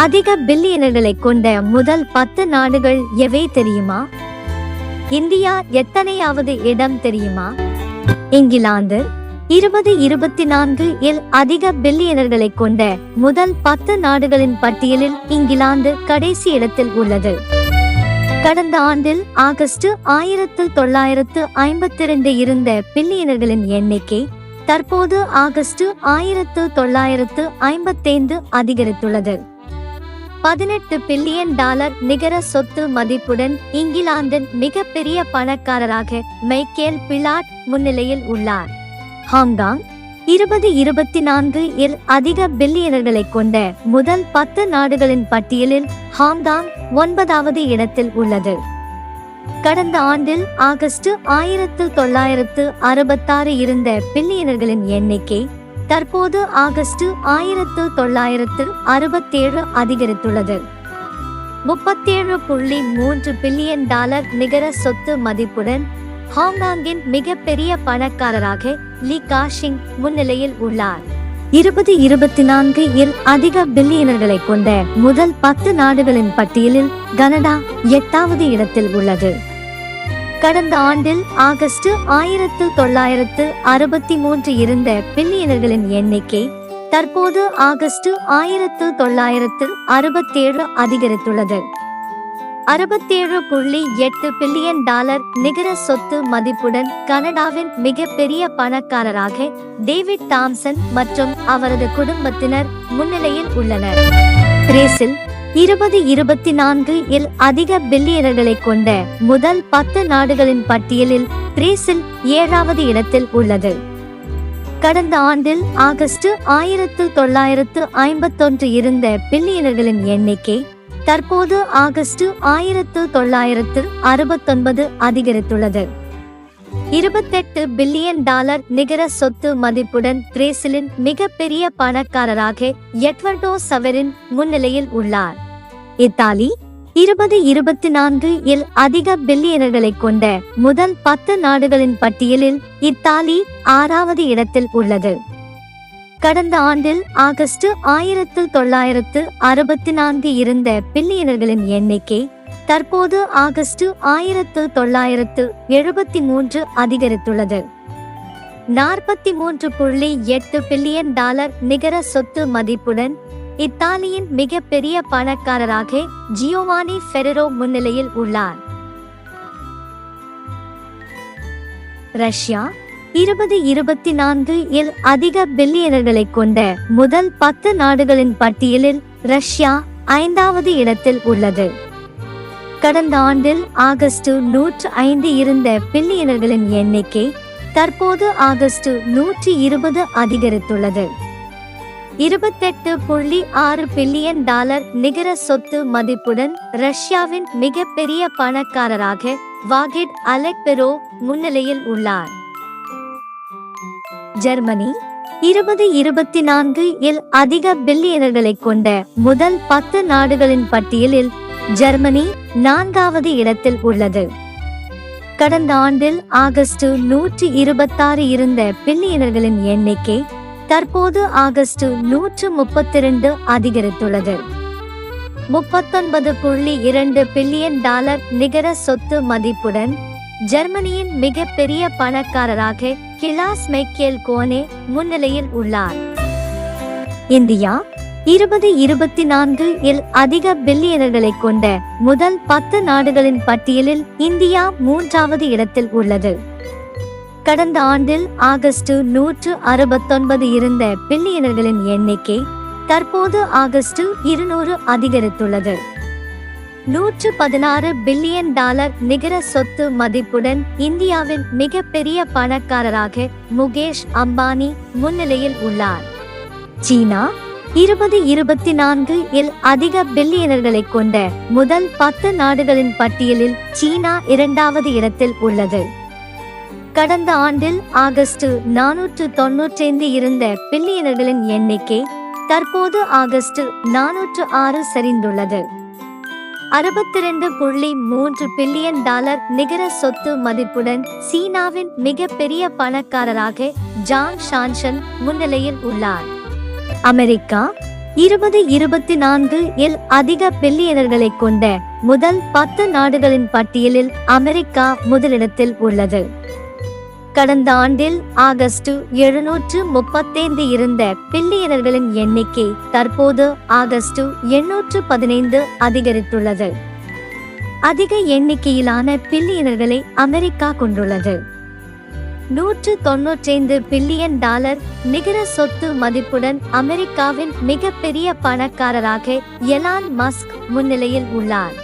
அதிக பில்லியனர்களை கொண்ட முதல் பத்து நாடுகள் எவை தெரியுமா? இந்தியா எத்தனையாவது இடம் தெரியுமா? இங்கிலாந்து இருபது இருபத்தி நான்கு இல் அதிக பில்லியனர்களை கொண்ட முதல் பத்து நாடுகளின் பட்டியலில் இங்கிலாந்து கடைசி இடத்தில் உள்ளது. கடந்த ஆண்டில் ஆகஸ்ட் ஆயிரத்து தொள்ளாயிரத்து ஐம்பத்தி இரண்டு இருந்த பில்லியனர்களின் எண்ணிக்கை தற்போது ஆகஸ்ட் ஆயிரத்து தொள்ளாயிரத்து ஐம்பத்தைந்து அதிகரித்துள்ளது. பதினெட்டு பில்லியன் டாலர் நிகர சொத்து மதிப்புடன் இங்கிலாந்தின் மிகப்பெரிய பணக்காரராக மைக்கேல் பிலாட் முன்னிலையில் உள்ளார். ஹாங்காங் இருபது இருபத்தி நான்கு இல் அதிக பில்லியனர்களை கொண்ட முதல் பத்து நாடுகளின் பட்டியலில் ஹாங்காங் ஒன்பதாவது இடத்தில் உள்ளது. கடந்த ஆண்டில் ஆகஸ்ட் ஆயிரத்து தொள்ளாயிரத்து அறுபத்தாறு இருந்த பில்லியனர்களின் எண்ணிக்கை தற்போது ஆகஸ்ட் ஆயிரத்து தொள்ளாயிரத்து அறுபத்தேழு அதிகரித்துள்ளது. முப்பத்தேழு புள்ளி மூன்று பில்லியன் டாலர் நிகர சொத்து மதிப்புடன் ஹாங்காங்கின் மிகப்பெரிய பணக்காரராக லீ காஷிங் முன்னிலையில் உள்ளார். இருபது இருபத்தி நான்கு இல் அதிக பில்லியனர்களை கொண்ட முதல் பத்து நாடுகளின் பட்டியலில் கனடா எட்டாவது இடத்தில் உள்ளது. கடந்த ஆண்டில் ஆகஸ்ட் ஆயிரத்து தொள்ளாயிரத்து அறுபத்தி மூன்று இருந்த பில்லியனர்களின் எண்ணிக்கை தற்போது ஆகஸ்ட் ஆயிரத்து தொள்ளாயிரத்து அறுபத்தேழு அதிகரித்துள்ளது. அறுபத்தேழு புள்ளி எட்டு பில்லியன் டாலர் நிகர சொத்து மதிப்புடன் கனடாவின் மிகப்பெரிய பணக்காரராக டேவிட் தாம்சன் மற்றும் அவரது குடும்பத்தினர் முன்னிலையில் உள்ளனர். பிரேசில் இருபது இருபத்தி நான்கு இல் அதிக பில்லியனர்களை கொண்ட முதல் பத்து நாடுகளின் பட்டியலில் பிரேசில் ஏழாவது இடத்தில் உள்ளது. கடந்த ஆண்டில் ஆகஸ்ட் ஆயிரத்து தொள்ளாயிரத்து ஐம்பத்தொன்று இருந்த பில்லியனர்களின் எண்ணிக்கை தற்போது ஆகஸ்ட் ஆயிரத்து தொள்ளாயிரத்து அறுபத்தொன்பது அதிகரித்துள்ளது. இருபத்தெட்டு பில்லியன் டாலர் நிகர சொத்து மதிப்புடன் பிரேசிலின் மிகப்பெரிய பணக்காரராக எட்வர்டோ சவரின் முன்னிலையில் உள்ளார். இத்தாலி இருபது இருபத்தி நான்கு இல் அதிக பில்லியனர்களை கொண்ட முதல் பத்து நாடுகளின் பட்டியலில் இத்தாலி ஆறாவது இடத்தில் உள்ளது. கடந்த ஆண்டில் ஆகஸ்ட் ஆயிரத்து தொள்ளாயிரத்து அறுபத்தி நான்கு இருந்த பில்லியனர்களின் எண்ணிக்கை தற்போது ஆகஸ்ட் ஆயிரத்து தொள்ளாயிரத்து எழுபத்தி மூன்று அதிகரித்துள்ளது. நாற்பத்தி மூன்று புள்ளி எட்டு பில்லியன் டாலர் நிகர சொத்து மதிப்புடன் இத்தாலியின் மிகப்பெரிய பணக்காரராக ஜியோவானி ஃபெரரோ முன்னிலையில் உள்ளார். ரஷ்யா இருபது இருபத்தி நான்கு இல் அதிக பில்லியனர்களை கொண்ட முதல் பத்து நாடுகளின் பட்டியலில் ரஷ்யா ஐந்தாவது இடத்தில் உள்ளது. கடந்த ஆண்டில் ஆகஸ்ட் நூற்று ஐந்து இருந்த பில்லியனர்களின் எண்ணிக்கை தற்போது ஆகஸ்ட் நூற்றி இருபது அதிகரித்துள்ளது. இருபத்தெட்டு புள்ளி ஆறு பில்லியன் டாலர் நிகர சொத்து மதிப்புடன் ரஷ்யாவின் மிகப்பெரிய பணக்காரராக வாகிட் அலெக்பெரோ முன்னிலையில் உள்ளார். ஜெர்மனி இருபது இருபத்தி நான்கு இல் அதிக பில்லியனர்களை கொண்ட முதல் பத்து நாடுகளின் பட்டியலில் ஜெர்மனி நான்காவது இடத்தில் உள்ளது. கடந்த ஆண்டில் ஆகஸ்ட் நூற்றி இருபத்தாறு இருந்த பில்லியனர்களின் எண்ணிக்கை தற்போது ஆகஸ்ட் நூற்று முப்பத்தி ரெண்டு அதிகரித்துள்ளது. முப்பத்தொன்பது புள்ளி இரண்டு பில்லியன் டாலர் நிகர சொத்து மதிப்புடன் ஜெர்மனியின் மிகப்பெரிய பணக்காரராக கிளாஸ் மைக்கேல் கோனே முன்னிலையில் உள்ளார். இந்தியா இருபது இருபத்தி நான்கு இல் அதிக பில்லியனர்களை கொண்ட முதல் பத்து நாடுகளின் பட்டியலில் இந்தியா மூன்றாவது இடத்தில் உள்ளது. கடந்த ஆண்டில் ஆகஸ்ட் நூற்று அறுபத்தொன்பது இருந்த பில்லியனர்களின் எண்ணிக்கை தற்போது ஆகஸ்ட் இருநூறு அதிகரித்துள்ளது. நூற்று பதினாறு பில்லியன் டாலர் நிகர சொத்து மதிப்புடன் இந்தியாவின் மிகப்பெரிய பணக்காரராக முகேஷ் அம்பானி முன்னிலையில் உள்ளார். சீனா இருபது இருபத்தி நான்கு இல் அதிக பில்லியனர்களை கொண்ட முதல் பத்து நாடுகளின் பட்டியலில் சீனா இரண்டாவது இடத்தில் உள்ளது. கடந்த ஆண்டில் ஆகஸ்ட் நானூற்று தொன்னூற்றைந்து இருந்த பில்லியனர்களின் எண்ணிக்கை தற்போது ஆகஸ்ட் நானூற்று ஆறு சரிந்துள்ளது. அறுபத்தி ரெண்டு புள்ளி மூன்று பில்லியன் டாலர் நிகர சொத்து மதிப்புடன் சீனாவின் மிகப்பெரிய பணக்காரராக ஜாங் ஷான்ஷன் முன்னிலையில் உள்ளார். அமெரிக்கா இருபது இருபத்தி நான்கு இல் அதிக பில்லியனர்களை கொண்ட முதல் பத்து நாடுகளின் பட்டியலில் அமெரிக்கா முதலிடத்தில் உள்ளது. கடந்த ஆண்டில் ஆகஸ்ட் எழுநூற்று முப்பத்தைந்து இருந்த பில்லியனர்களின் எண்ணிக்கை தற்போது ஆகஸ்ட் எண்ணூற்று பதினைந்து அதிகரித்துள்ளது. அதிக எண்ணிக்கையிலான பில்லியனர்களை அமெரிக்கா கொண்டுள்ளது. நூற்று தொன்னூற்றைந்து பில்லியன் டாலர் நிகர சொத்து மதிப்புடன் அமெரிக்காவின் மிகப்பெரிய பணக்காரராக எலான் மஸ்க் முன்னிலையில் உள்ளார்.